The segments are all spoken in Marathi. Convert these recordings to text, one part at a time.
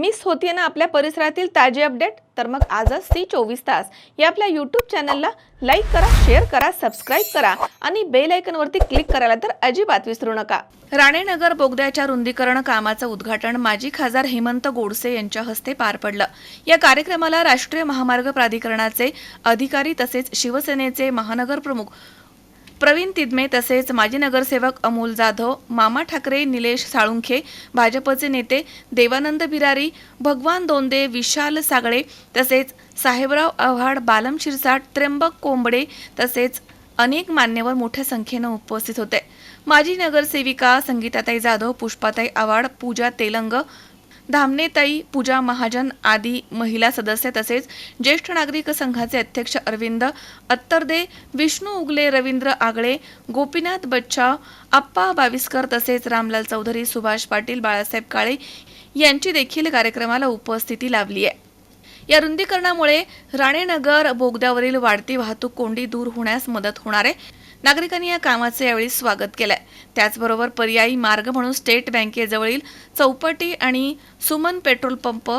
मिस होतीये ना आपल्या परिसरातील ताजे अपडेट? तर मग आजच सी चोवीस तास. या आपल्या यूट्यूब चॅनलला लाईक करा शेअर करा सबस्क्राईब करा आणि बेल आयकॉनवरती क्लिक करायला तर अजिबात विसरू नका. राणेनगर बोगद्याच्या रुंदीकरण कामाचं उद्घाटन माजी खासदार हेमंत गोडसे यांच्या हस्ते पार पडलं. या कार्यक्रमाला राष्ट्रीय महामार्ग प्राधिकरणाचे अधिकारी तसेच शिवसेनेचे महानगर प्रमुख प्रवीण तिदमे तसेच माजी नगरसेवक अमोल जाधव मामा ठाकरे निलेश साळुंखे भाजपचे नेते देवानंद बिरारी भगवान दोंदे विशाल सागळे तसेच साहेबराव आव्हाड बालम शिरसाट त्र्यंबक कोंबडे तसेच अनेक मान्यवर मोठ्या संख्येनं उपस्थित होते. माजी नगरसेविका संगीताताई जाधव पुष्पाताई आव्हाड पूजा तेलंग धामणेताई पूजा महाजन आदी महिला सदस्य तसेच ज्येष्ठ नागरिक संघाचे अध्यक्ष अरविंद अत्तरदे विष्णू उगले रवींद्र आगळे गोपीनाथ बच्चा आप्पा बाविस्कर तसेच रामलाल चौधरी सुभाष पाटील बाळासाहेब काळे यांची देखील कार्यक्रमाला उपस्थिती लाभली आहे. या रुंदीकरणामुळे राणेनगर बोगद्यावरील वाढती वाहतूक कोंडी दूर होण्यास मदत होणार आहे. नागरिकांनी या कामाचे यावेळी स्वागत केलंय. त्याचबरोबर पर्यायी मार्ग म्हणून स्टेट बँकेजवळील चौपटी आणि सुमन पेट्रोल पंप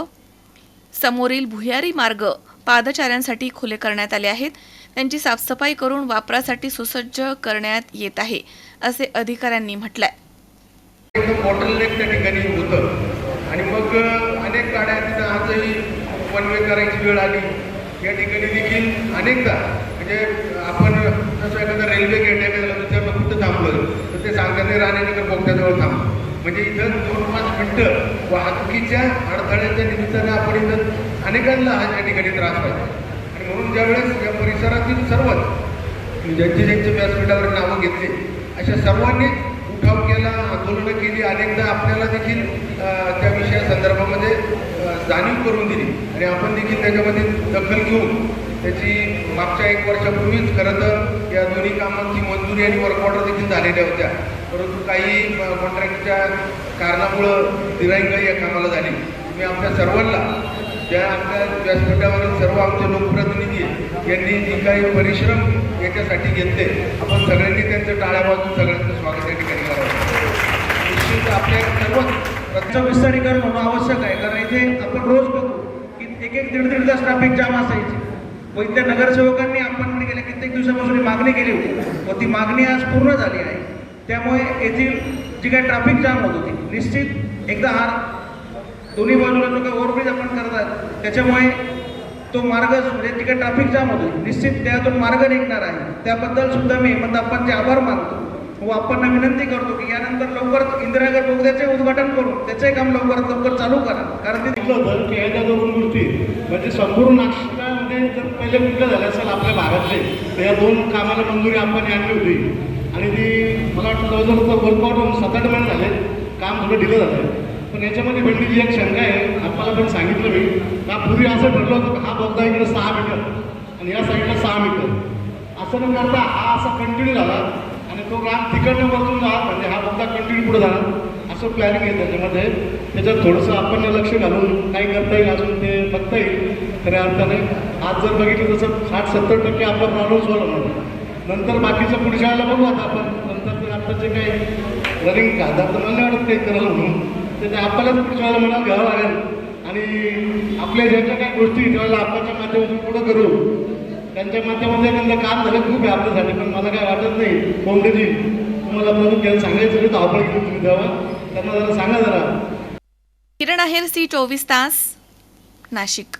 समोरील भुयारी मार्ग पादचाऱ्यांसाठी खुले करण्यात आले आहेत. त्यांची साफसफाई करून वापरासाठी सुसज्ज करण्यात येत आहे असे अधिकाऱ्यांनी म्हटलंय. एकदम त्या ठिकाणी होतं. आणि मग अनेक गाड्या तिथं आजही वन वे करायची वेळ आली. या ठिकाणी देखील अनेकदा म्हणजे आपण जसं एखादा रेल्वे गेट एखाद्याला दुसऱ्या कुठं थांबलं तर ते सांगताना ते राणेनगर बोगद्याजवळ थांब. म्हणजे इथं दोन पाच मिनटं वाहतुकीच्या अडथळ्याच्या निमित्तानं आपण इथं अनेकांना हा या ठिकाणी त्रास व्हायचा. आणि म्हणून ज्यावेळेस या परिसरातील सर्वच म्हणजे ज्यांची ज्यांच्या व्यासपीठावर नावं घेतली अशा सर्वांनी उठाव केला आंदोलनं केली अनेकदा आपल्याला देखील त्या विषया संदर्भामध्ये जाणीव करून दिली. आणि आपण देखील त्याच्यामध्ये दखल घेऊन त्याची मागच्या एक वर्षापूर्वीच खरं तर या दोन्ही कामांची मंजुरी आणि वर्क ऑर्डर देखील झालेल्या होत्या. परंतु काही कॉन्ट्रॅक्टच्या कारणामुळं दिराईगळी या कामाला झाली मी आमच्या सर्वांना ज्या आमच्या व्यासपीठावरील सर्व आमचे लोकप्रतिनिधी यांनी जी काही परिश्रम याच्यासाठी घेतले आपण सगळ्यांनी त्यांचं टाळ्या वाजून सगळ्यांचं स्वागत या ठिकाणी करावं. निश्चित आपल्या सर्वच त्याचं विस्तारीकरण होणं आवश्यक आहे कारण इथे आपण रोज बघू की एक एक दीड दीड तास ट्रॅफिक जाम असायची. व इथल्या नगरसेवकांनी आपण गेल्या कित्येक दिवसापासून मागणी केली होती. व ती मागणी आज पूर्ण झाली आहे. त्यामुळे येथील जी काही ट्रॅफिक जाम होत होती निश्चित एकदा हा दोन्ही बाजूला जो काही ओव्हरब्रिज आपण करतात त्याच्यामुळे तो मार्ग म्हणजे जी काही ट्रॅफिक जाम होतो निश्चित त्यातून मार्ग निघणार आहे. त्याबद्दल सुद्धा मी पण आपण जे आभार मानतो. व आपण विनंती करतो की यानंतर लवकर इंदिरानगर बोगद्याचे उद्घाटन करून त्याचे काम लवकरात लवकर चालू करा. कारण ते सांगितलं होतं की ह्या दोन गोष्टी म्हणजे संपूर्ण नाशिकामध्ये जर पहिले कुठलं झालं असेल आपल्या भागातले तर या दोन कामाला मंजुरी आपण आणली होती. आणि ती मला वाटतं जवळजवळ वर्कआउट होऊन सात आठ महिने झाले. काम थोडं ढिलं झालं. पण याच्यामध्ये भेटलेली एक शंका आहे आपल्याला पण सांगितलं मी. का पूर्वी असं ठरलं होतं हा बोगदा इकडे सहा मीटर आणि या साईडला सहा मीटर असं न करता हा असा कंटिन्यू झाला आणि तो राम तिकडनं वरतून जाणार म्हणजे हा बोगदा कंटिन्यू पुढे झाला. असं प्लॅनिंग आहे त्याच्यामध्ये. त्याच्यात थोडंसं आपण लक्ष घालून काय करता येईल अजून ते बघता येईल. खऱ्या अर्थाने आज जर बघितलं तसं साठ सत्तर टक्के आपला प्रॉब्लेम सॉल्व्ह होणार नंतर बाकीचं पुढच्या वेळेला बघू आता आपण. नंतर ते आता जे काही रनिंग घालतात तर मला नाही वाटत काही करायला म्हणून. ते ते आपल्यालाच पुढच्या वेळेला मला घ्यावं लागेल. आणि आपल्या ज्या ज्या काही गोष्टी त्यावेळेला आपल्याच्या माध्यमातून पुढं करू त्यांच्या माध्यमातून त्यांचं काम झालं खूप आहे आपल्यासाठी पण मला काय वाटत नाही. कोणतेची तुम्हाला प्रमुख घ्यायला सांगायचं तर धावपळ घेऊन तुम्ही द्यावा त्यांना जरा सांगा जरा. किरण आहेर सी चोवीस तास नाशिक.